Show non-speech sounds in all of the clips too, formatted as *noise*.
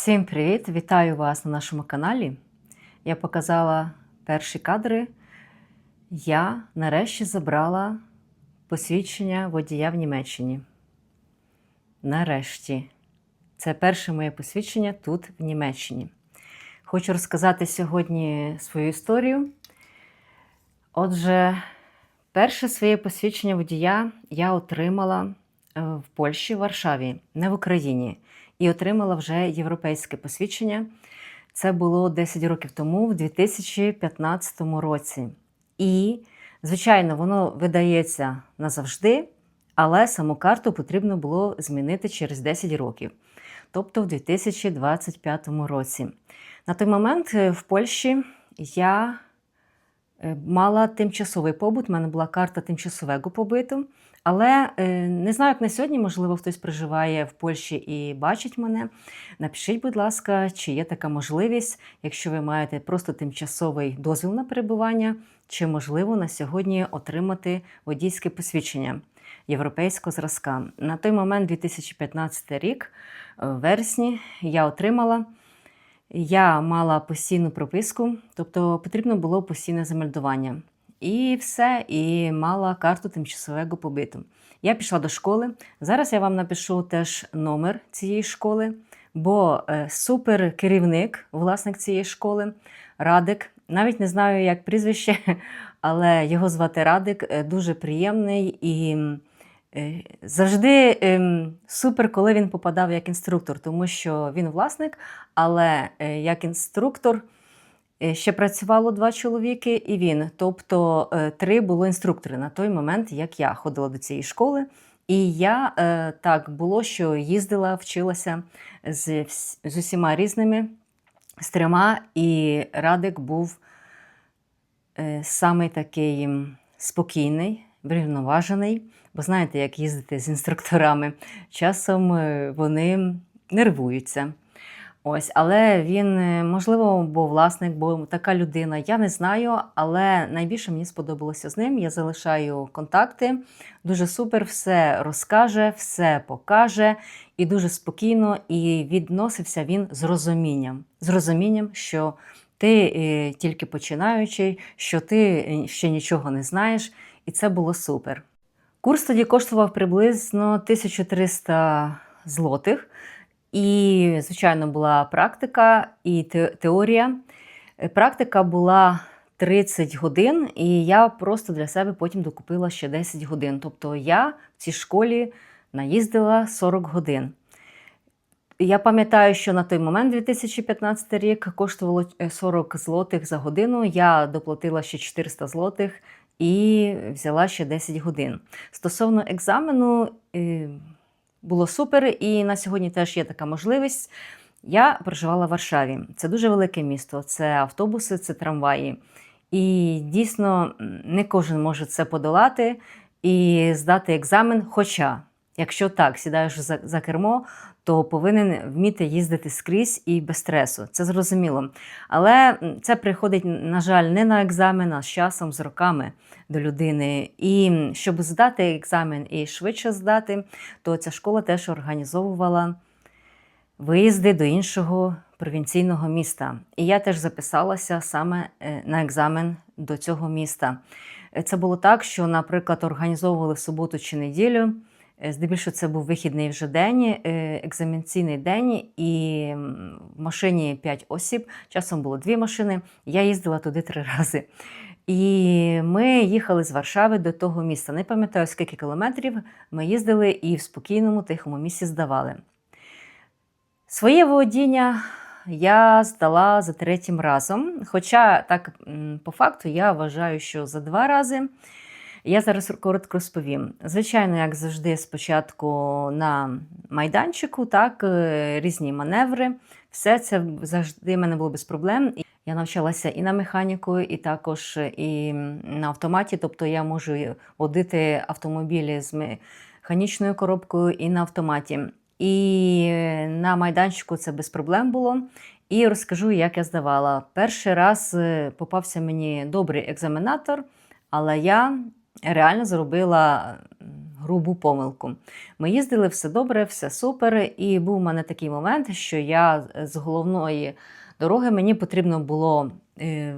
Всім привіт! Вітаю вас на нашому каналі. Я показала перші кадри. Я нарешті забрала посвідчення водія в Німеччині. Нарешті. Це перше моє посвідчення тут, в Німеччині. Хочу розказати сьогодні свою історію. Отже, перше своє посвідчення водія я отримала е, в Польщі, в Варшаві, не в Україні. І отримала вже європейське посвідчення. Це було 10 років тому, в 2015 році. І, звичайно, воно видається назавжди, але саму карту потрібно було змінити через 10 років, тобто в 2025 році. На той момент е, в Польщі я е, мала тимчасовий побут, в мене була карта тимчасового побиту. Але е, не знаю, як на сьогодні, можливо, хтось проживає в Польщі і бачить мене. Напишіть, будь ласка, чи є така можливість, якщо ви маєте просто тимчасовий дозвіл на перебування, чи можливо на сьогодні отримати водійське посвідчення європейського зразка. На той момент, 2015 рік, в вересні, я отримала. Я мала постійну прописку, тобто потрібно було постійне замельдування. І все, і мала карту тимчасового побиту. Я пішла до школи. Зараз я вам напишу теж номер цієї школи, бо е, супер керівник, власник цієї школи, Радик. Навіть не знаю, як прізвище, *laughs* але його звати Радик, е, дуже приємний і е, завжди е, супер, коли він попадав як інструктор, тому що він власник, але як інструктор. Е, Ще працювало два чоловіки і він. Тобто е, три було інструктори на той момент, як я ходила до цієї школи. І я е, так було, що їздила, вчилася з, з усіма різними, з трьома, і Радик був е, самий такий спокійний, врівноважений. Бо знаєте, як їздити з інструкторами, часом вони нервуються. Ось, але він, е, можливо, був власник, бо така людина, я не знаю, але найбільше мені сподобалося з ним. Я залишаю контакти. Дуже супер, все розкаже, все покаже і дуже спокійно. І відносився він з розумінням. З розумінням, що ти е, тільки починаючий, що ти е, ще нічого не знаєш, і це було супер. Курс тоді коштував приблизно 1300 злотих. І, звичайно, була практика і теорія. Е, Практика була 30 годин, і я просто для себе потім докупила ще 10 годин. Тобто я в цій школі наїздила 40 годин. Я пам'ятаю, що на той момент, 2015 рік, коштувало е, 40 злотих за годину. Я доплатила ще 400 злотих і взяла ще 10 годин. Стосовно екзамену, е, було супер, і на сьогодні теж є така можливість. Я проживала в Варшаві. Це дуже велике місто, це автобуси, це трамваї. І дійсно не кожен може це подолати і здати екзамен. Хоча, якщо так сідаєш за, за кермо, то повинен вміти їздити скрізь і без стресу. Це зрозуміло. Але це приходить, на жаль, не на екзамен, а з часом, з роками до людини. І щоб здати екзамен і швидше здати, то ця школа теж організовувала виїзди до іншого провінційного міста. І я теж записалася саме е, на екзамен до цього міста. Е, Це було так, що, наприклад, організовували в суботу чи неділю. Е, Здебільшого це був вихідний вже день, е, екзаменційний день, і в машині 5 осіб. Часом було дві машини. Я їздила туди три *laughs* рази. І ми їхали з Варшави до того міста. Не пам'ятаю, скільки кілометрів ми їздили і в спокійному тихому місці здавали. Своє володіння я здала за третім разом. Хоча, так, по факту, я вважаю, що за два рази. Я зараз коротко розповім. Звичайно, як завжди, спочатку на майданчику, так, е, різні маневри. Все це завжди в мене було без проблем. Я навчалася і на механіку, і також і на автоматі. Тобто я можу водити автомобілі з механічною коробкою і на автоматі. І на майданчику це без проблем було. І розкажу, як я здавала. Перший раз е, попався мені добрий екзаменатор, але я реально зробила грубу помилку. Ми їздили все добре, все супер. І був у мене такий момент, що я з головної дороги мені потрібно було е,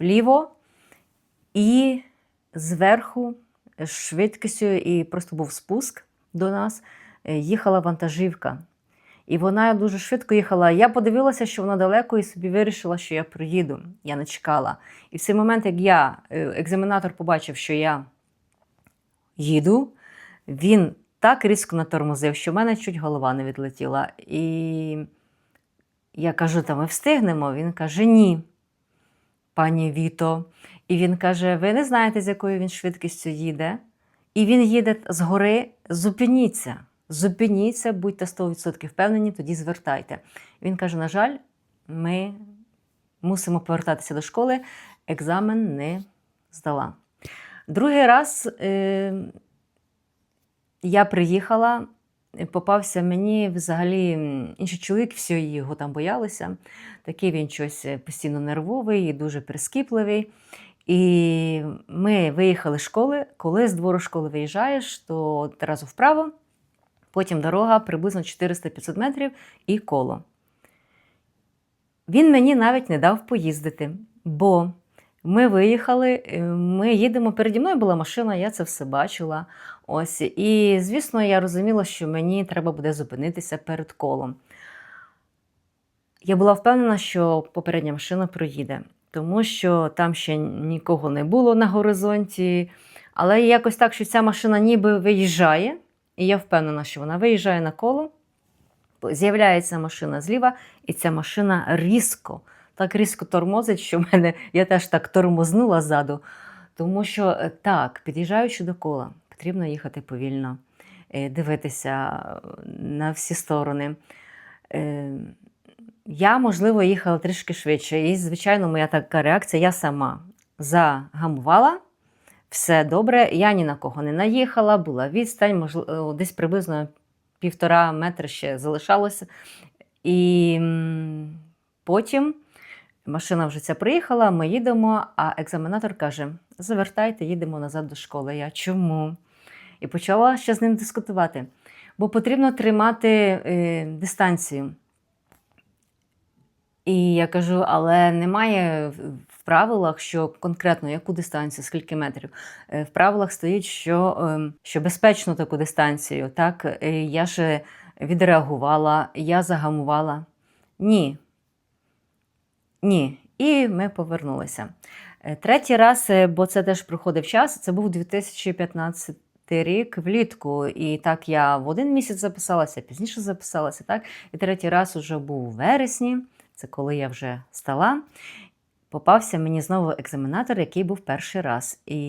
вліво і зверху з швидкістю, і просто був спуск до нас. е, Їхала вантажівка. І вона дуже швидко їхала. Я подивилася, що вона далеко, і собі вирішила, що я приїду. Я не чекала. І в цей момент, як я, е, екзаменатор побачив, що я їду, він так різко натормозив, що в мене чуть голова не відлетіла. І я кажу, та ми встигнемо. Він каже, ні, пані Віто. І він каже: ви не знаєте, з якою він швидкістю їде. І він їде згори, зупиніться. Зупиніться, будьте 100% впевнені, тоді звертайте. Він каже: на жаль, ми мусимо повертатися до школи, екзамен не здала. Другий раз е, я приїхала, попався мені взагалі інший чоловік, всі його там боялися. Такий він щось постійно нервовий і дуже прискіпливий. І ми виїхали з школи. Коли з двору школи виїжджаєш, то одразу вправо, потім дорога приблизно 400-500 метрів і коло. Він мені навіть не дав поїздити, бо ми виїхали, е, ми їдемо. Переді мною була машина, я це все бачила. Ось, і, звісно, я розуміла, що мені треба буде зупинитися перед колом. Я була впевнена, що попередня машина проїде, тому що там ще нікого не було на горизонті. Але якось так, що ця машина ніби виїжджає, і я впевнена, що вона виїжджає на коло. З'являється машина зліва, і ця машина різко, так різко тормозить, що в мене я теж так тормознула ззаду. Тому що е, так, під'їжджаючи до кола, потрібно їхати повільно, е, дивитися е, на всі сторони. Я, можливо, їхала трішки швидше. І, звичайно, моя така реакція, я сама загамувала. Все добре, я ні на кого не наїхала, була відстань, можливо, десь приблизно півтора метра ще залишалося. І потім машина вже ця приїхала, ми їдемо, а екзаменатор каже: завертайте, їдемо назад до школи. Я чому? І почала ще з ним дискутувати. Бо потрібно тримати е, дистанцію. І я кажу, але немає в- правилах, що конкретно яку дистанцію, скільки метрів. Е, В правилах стоїть, що, ем, що безпечно таку дистанцію. Так, Е, я ж відреагувала, я загамувала. Ні. Ні. І ми повернулися. Е, Третій раз, бо це теж проходив час, це був 2015 рік влітку. І так я в один місяць записалася, пізніше записалася. Так? І третій раз уже був у вересні, це коли я вже стала. Попався мені знову екзаменатор, який був перший раз. І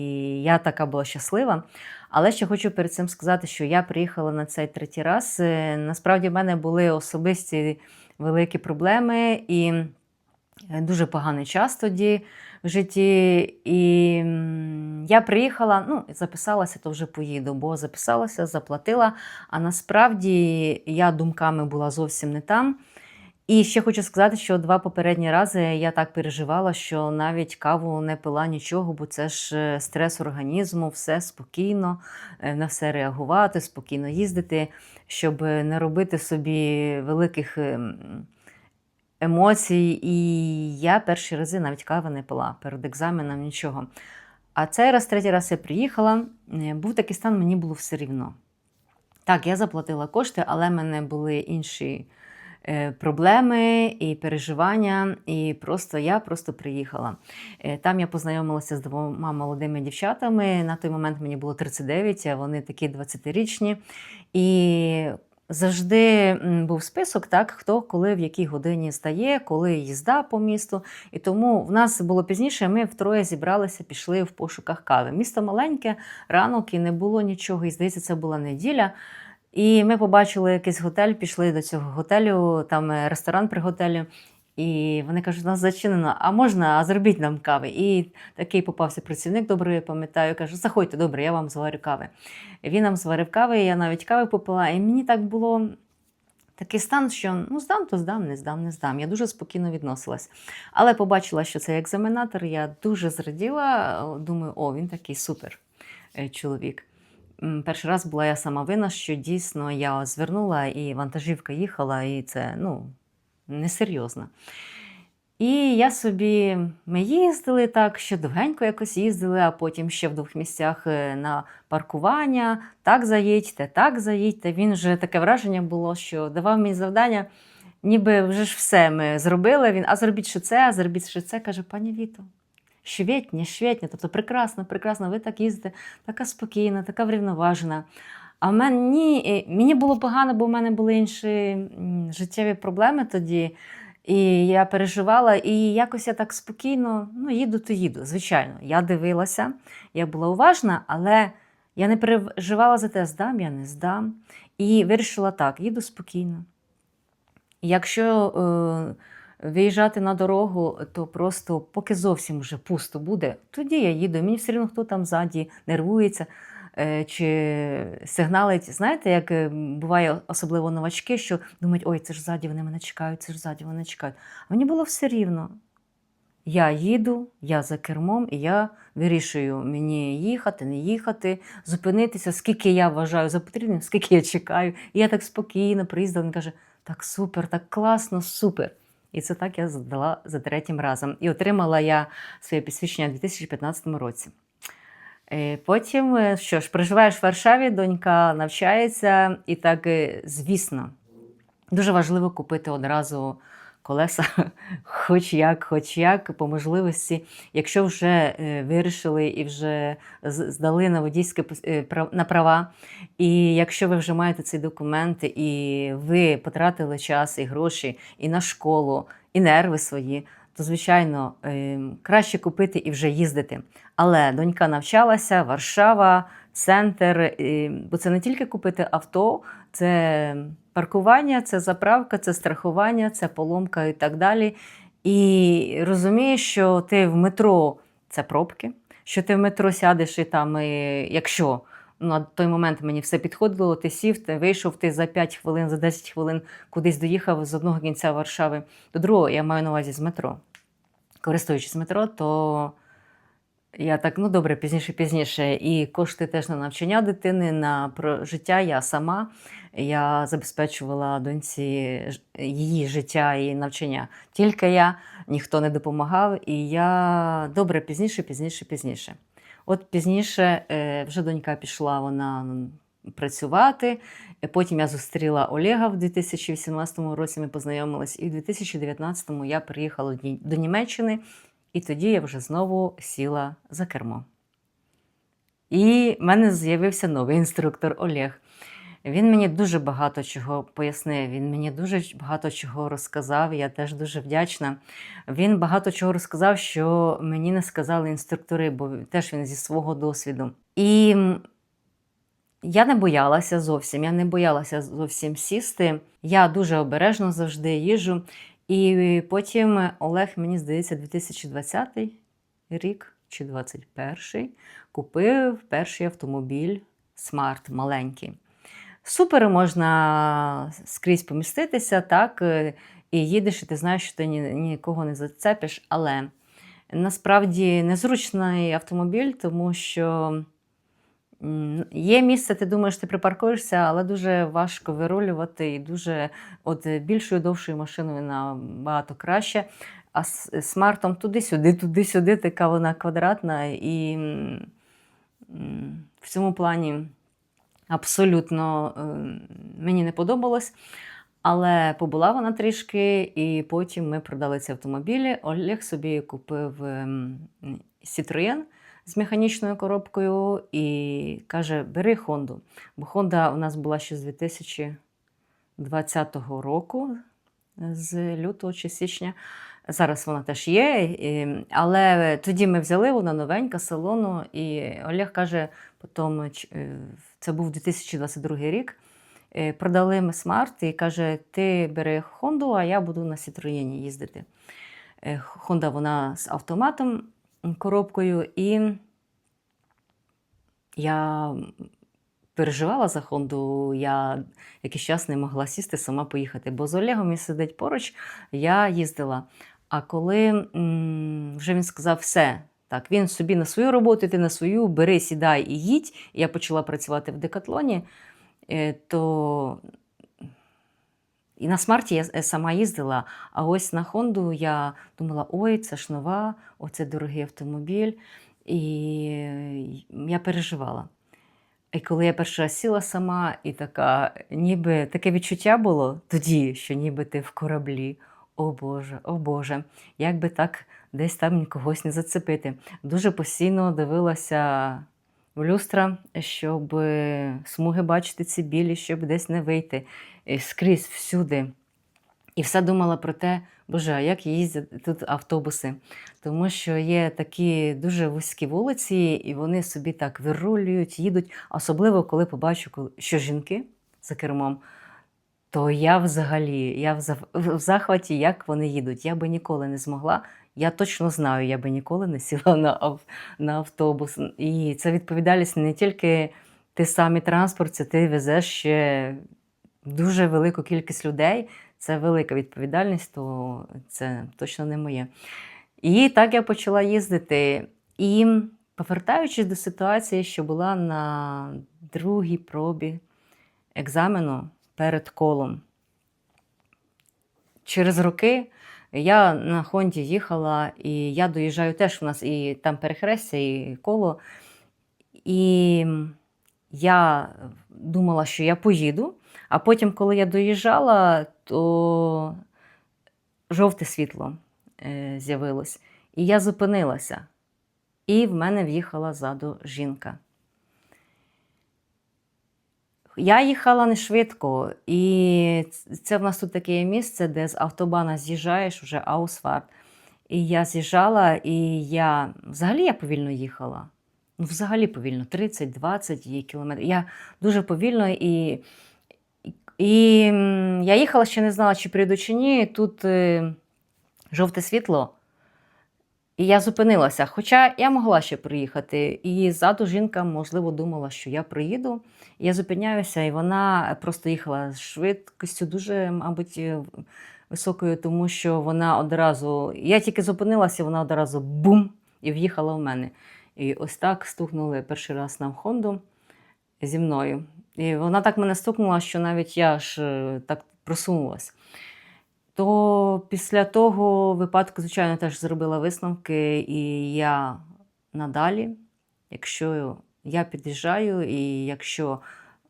я така була щаслива. Але ще хочу перед цим сказати, що я приїхала на цей третій раз. Е, Насправді в мене були особисті великі проблеми і е, дуже поганий час тоді в житті. І я приїхала, ну, записалася, то вже поїду, бо записалася, заплатила. А насправді я думками була зовсім не там. І ще хочу сказати, що два попередні рази я так переживала, що навіть каву не пила нічого, бо це ж е, стрес організму, все спокійно, е, на все реагувати, спокійно їздити, щоб не робити собі великих ем, емоцій. І я перші рази навіть кави не пила перед екзаменом нічого. А цей раз, третій раз я приїхала, е, був такий стан, мені було все рівно. Так, я заплатила кошти, але в мене були інші е, проблеми і переживання. І просто я просто приїхала. Е, Там я познайомилася з двома молодими дівчатами. На той момент мені було 39, а вони такі 20-річні. І завжди був список, так, хто коли в якій годині стає, коли їзда по місту. І тому в нас було пізніше, ми втроє зібралися, пішли в пошуках кави. Місто маленьке, ранок і не було нічого. І здається, це була неділя. І ми побачили якийсь готель, пішли до цього готелю, там е, ресторан при готелі. І вони кажуть, у нас зачинено, а можна, а зробіть нам кави. І такий попався працівник, добре я пам'ятаю, каже, заходьте, добре, я вам зварю кави. Він нам зварив кави, я навіть кави попила, і мені так було такий стан, що ну здам, то здам, не здам, не здам. Я дуже спокійно відносилась. Але побачила, що це екзаменатор, я дуже зраділа, думаю, о, він такий супер е, чоловік. Перший раз була я сама винна, що дійсно я звернула, і вантажівка їхала, і це ну, несерйозно. І я собі, ми їздили так, ще довгенько якось їздили, а потім ще в двох місцях е, на паркування, так заїдьте, так заїдьте. Він вже таке враження було, що давав мені завдання, ніби вже ж все ми зробили. Він, а зробіть ще це, а зробіть ще це, каже, пані Віто. Швєтня, швєтня, тобто прекрасно, прекрасно, ви так їздите, така спокійна, така врівноважена. А мені, е, мені було погано, бо в мене були інші життєві проблеми тоді. І я переживала, і якось я так спокійно ну, їду, то їду. Звичайно, я дивилася, я була уважна, але я не переживала за те, здам я не здам. І вирішила так: їду спокійно. Якщо е, виїжджати на дорогу, то просто поки зовсім вже пусто буде, тоді я їду. Мені все одно хто там ззаді нервується е, чи сигналить. Знаєте, як е, буває особливо новачки, що думають, ой, це ж ззаді вони мене чекають, це ж ззаді вони чекають. А мені було все рівно. Я їду, я за кермом, і я вирішую мені їхати, не їхати, зупинитися, скільки я вважаю за потрібним, скільки я чекаю. І я так спокійно приїздила, він каже, так супер, так класно, супер. І це так я здала за третім разом. І отримала я своє підсвідчення у 2015 році. Е, Потім, е, що ж, проживаєш в Варшаві, донька навчається, і так, е, звісно, дуже важливо купити одразу колеса, *laughs* хоч як, хоч як, по можливості. Якщо вже е, вирішили і вже здали на водійське е, на права, і якщо ви вже маєте цей документ, і ви потратили час і гроші і на школу, і нерви свої, то звичайно е, краще купити і вже їздити. Але донька навчалася, Варшава, центр, е, бо це не тільки купити авто, це паркування, це заправка, це страхування, це поломка і так далі. І розумієш, що ти в метро це пробки, що ти в метро сядеш і там, і, якщо на той момент мені все підходило, ти сів, ти вийшов, ти за 5 хвилин, за 10 хвилин кудись доїхав з одного кінця Варшави до другого, я маю на увазі з метро. Користуючись метро, то я так, ну добре, пізніше, пізніше. І кошти теж на навчання дитини, на життя я сама. Я забезпечувала доньці її життя і навчання. Тільки я, ніхто не допомагав. І я добре, пізніше, пізніше, пізніше. От пізніше е, вже донька пішла вона працювати. Потім я зустріла Олега в 2018 році. Ми познайомились, і в 2019 я приїхала до Німеччини. І тоді я вже знову сіла за кермо. І в мене з'явився новий інструктор Олег. Він мені дуже багато чого пояснив, він мені дуже багато чого розказав. Я теж дуже вдячна. Він багато чого розказав, що мені не сказали інструктори, бо теж він зі свого досвіду. І я не боялася зовсім, я не боялася зовсім сісти. Я дуже обережно завжди їжу. І потім Олег, мені здається, 2020 рік чи 21 купив перший автомобіль смарт маленький. Супер можна скрізь поміститися, так, е, і їдеш, і ти знаєш, що ти ні, нікого не зацепиш, але насправді незручний автомобіль, тому що є місце, ти думаєш, ти припаркуєшся, але дуже важко вирулювати і дуже от більшою довшою машиною набагато краще. А з смартом туди-сюди, туди-сюди, така вона квадратна. І в цьому плані абсолютно е, мені не подобалось. Але побула вона трішки, і потім ми продали ці автомобілі. Олег собі купив ем, Citroën з механічною коробкою і каже: бери Хонду. Бо Honda у нас була ще з 2020 року, з лютого чи січня. Зараз вона теж є, і- але тоді ми взяли вона новенька салону, і Олег каже, потім, е, це був 2022 рік. е, Продали ми смарт і каже: ти бери Хонду, а я буду на Citroën їздити. Е, Honda вона з автоматом, коробкою, і я переживала за Хонду. Я якийсь час не могла сісти, сама поїхати. Бо з Олегом він сидить поруч, я їздила. А коли вже він сказав, все, Так, він собі на свою роботу, ти на свою, бери, сідай і їдь. Я почала працювати в декатлоні, е, то і на смарті я е, сама їздила, а ось на Хонду я думала, ой, це ж нова, оце дорогий автомобіль. І я переживала. І коли я перший раз сіла сама, і така, ніби таке відчуття було тоді, що ніби ти в кораблі. О Боже, о Боже, як би так десь там когось не зацепити. Дуже постійно дивилася в люстра, щоб смуги бачити ці білі, щоб десь не вийти е, скрізь всюди. І все думала про те, Боже, а як їздять тут автобуси? Тому що є такі дуже вузькі вулиці, і вони собі так вирулюють, їдуть. Особливо, коли побачу, що жінки за кермом, то я взагалі я в зах- в захваті, як вони їдуть. Я би ніколи не змогла. Я точно знаю, я би ніколи не сіла на, на автобус. І це відповідальність не тільки ти сам і транспорт, це ти везеш ще дуже велику кількість людей. Це велика відповідальність, то це точно не моє. І так я почала їздити. І повертаючись до ситуації, що була на другій пробі екзамену перед колом. Через роки я на Хонді їхала, і я доїжджаю теж у нас і там перехрестя, і коло. І я думала, що я поїду, а потім, коли я доїжджала, то жовте світло е, з'явилось. І я зупинилася. І в мене в'їхала ззаду жінка. Я їхала не швидко, і це в нас тут таке місце, де з автобана з'їжджаєш уже Аусфарт. І я з'їжджала, і я взагалі я повільно їхала. Ну, взагалі повільно, 30-20 кілометрів. Я дуже повільно і, і я їхала, ще не знала, чи прийду чи ні. Тут е, жовте світло. І я зупинилася. Хоча я могла ще приїхати. І ззаду жінка, можливо, думала, що я приїду. Я зупиняюся, і вона просто їхала з швидкістю дуже, мабуть, е, високою, тому що вона одразу. Я тільки зупинилася, вона одразу бум! і в'їхала в мене. І ось так стукнули перший раз на Хонду зі мною. І вона так мене стукнула, що навіть я ж е, так просунулась. То після того випадку, звичайно, теж зробила висновки, і я надалі, якщо я під'їжджаю, і якщо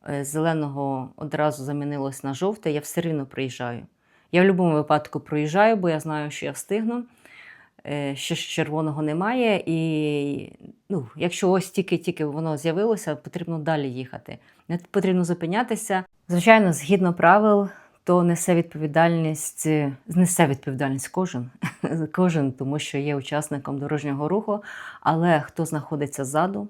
е, зеленого одразу замінилось на жовте, я все рівно приїжджаю. Я в будь-якому випадку проїжджаю, бо я знаю, що я встигну. Е, Ще ж червоного немає, і ну, якщо ось тільки-тільки воно з'явилося, потрібно далі їхати. Не потрібно зупинятися. Звичайно, згідно правил, то несе відповідальність, е, несе відповідальність кожен, *laughs* кожен, тому що є учасником дорожнього руху. Але хто знаходиться ззаду,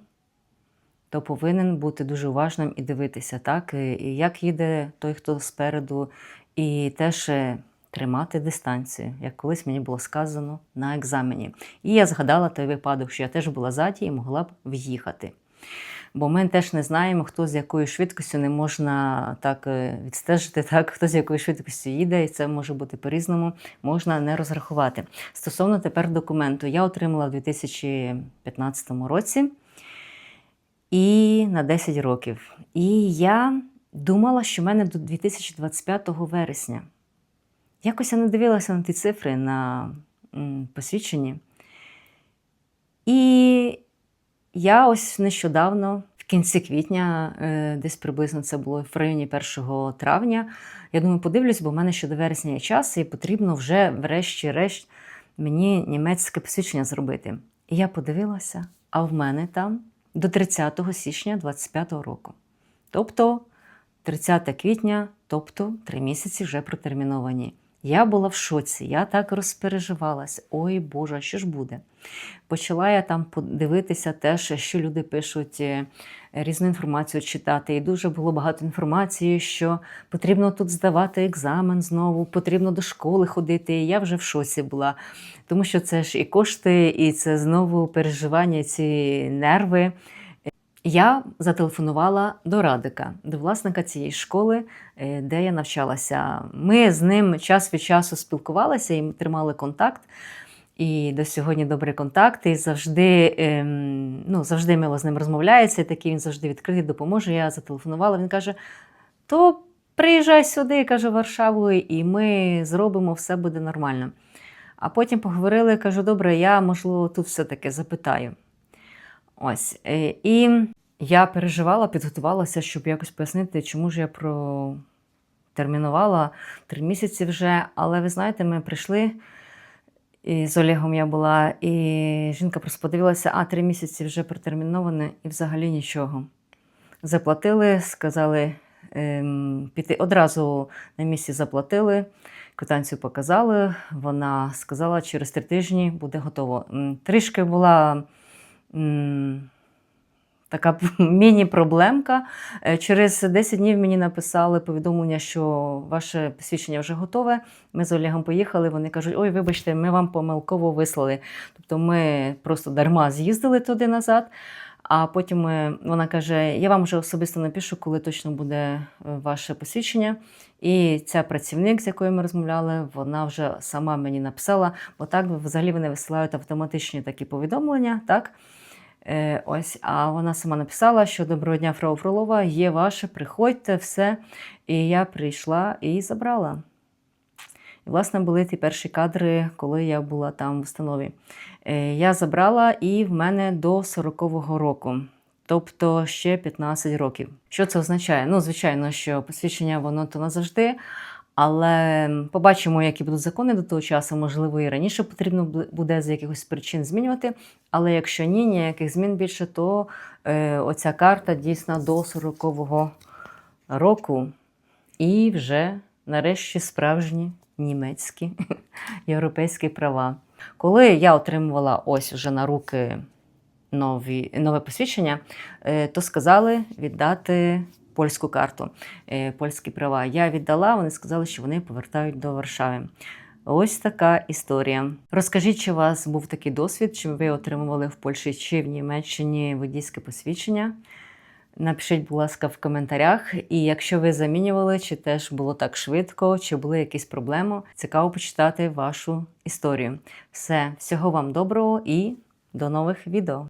то повинен бути дуже уважним і дивитися, так, і і як їде той, хто спереду, і теж е, тримати дистанцію, як колись мені було сказано на екзамені. І я згадала той випадок, що я теж була ззаді і могла б в'їхати. Бо ми теж не знаємо, хто з якою швидкістю не можна так е, відстежити, *laughs* так, хто з якою швидкістю їде, і це може бути по-різному, можна не розрахувати. Стосовно тепер документу, я отримала в 2015 році і на 10 років. І я думала, що в мене до 2025 вересня. Якось я не дивилася на ті цифри на посвідченні. І я ось нещодавно, в кінці квітня, е, десь приблизно це було в районі 1 травня. Я думаю, подивлюсь, бо в мене ще до вересня є час, і потрібно вже, врешті-решт, мені німецьке посвідчення зробити. І я подивилася, а в мене там до 30 січня 25 року. Тобто 30 квітня, тобто три місяці вже протерміновані. Я була в шоці, я так розпереживалась. Ой Боже, що ж буде? Почала я там подивитися теж, що люди пишуть, е, різну інформацію читати. І дуже було багато інформації, що потрібно тут здавати екзамен знову, потрібно до школи ходити. І я вже в шоці була, тому що це ж і кошти, і це знову переживання, ці нерви. Я зателефонувала до Радика, до власника цієї школи, е, де я навчалася. Ми з ним час від часу спілкувалися і тримали контакт. І до сьогодні добрий контакт, і завжди, ем, ну, завжди мило з ним розмовляється, і такий він завжди відкритий, допоможе. Я зателефонувала. Він каже: то приїжджай сюди, каже, Варшаву, і ми зробимо, все буде нормально. А потім поговорили, кажу, добре, я, можливо, тут все-таки запитаю. Ось. е, І я переживала, підготувалася, щоб якось пояснити, чому ж я протермінувала три місяці вже. Але ви знаєте, ми прийшли. І з Олегом я була, і жінка просто подивилася, а три місяці вже протерміноване і взагалі нічого. Заплатили, сказали ем, піти одразу на місці заплатили, квитанцію показали. Вона сказала, через три тижні буде готово. Трішки була така *laughs* міні-проблемка. Е, Через 10 днів мені написали повідомлення, що ваше посвідчення вже готове. Ми з Олегом поїхали. Вони кажуть: ой, вибачте, ми вам помилково вислали. Тобто ми просто дарма з'їздили туди назад. А потім вона каже: Я вам вже особисто напишу, коли точно буде е, ваше посвідчення. І ця працівник, з якою ми розмовляли, вона вже сама мені написала, бо так взагалі вони висилають автоматичні такі повідомлення. так? Е, ось, а вона сама написала, що доброго дня, фрау Фролова, є ваше, приходьте, все. І я прийшла і забрала. І, власне, були ті перші кадри, коли я була там в установі. Е, Я забрала і в мене до 40-го року, тобто ще 15 років. Що це означає? Ну, звичайно, що посвідчення воно то назавжди. Але побачимо, які будуть закони до того часу. Можливо, і раніше потрібно буде з якихось причин змінювати. Але якщо ні, ніяких змін більше, то е, оця карта дійсна до 40-го року. І вже нарешті справжні німецькі *laughs* європейські права. Коли я отримувала ось вже на руки нові, нове посвідчення, е, то сказали віддати польську карту, е, польські права. Я віддала, вони сказали, що вони повертають до Варшави. Ось така історія. Розкажіть, чи у вас був такий досвід, чи ви отримували в Польщі чи в Німеччині водійське посвідчення? Напишіть, будь ласка, в коментарях. І якщо ви замінювали, чи теж було так швидко, чи були якісь проблеми, цікаво почитати вашу історію. Все, всього вам доброго і до нових відео.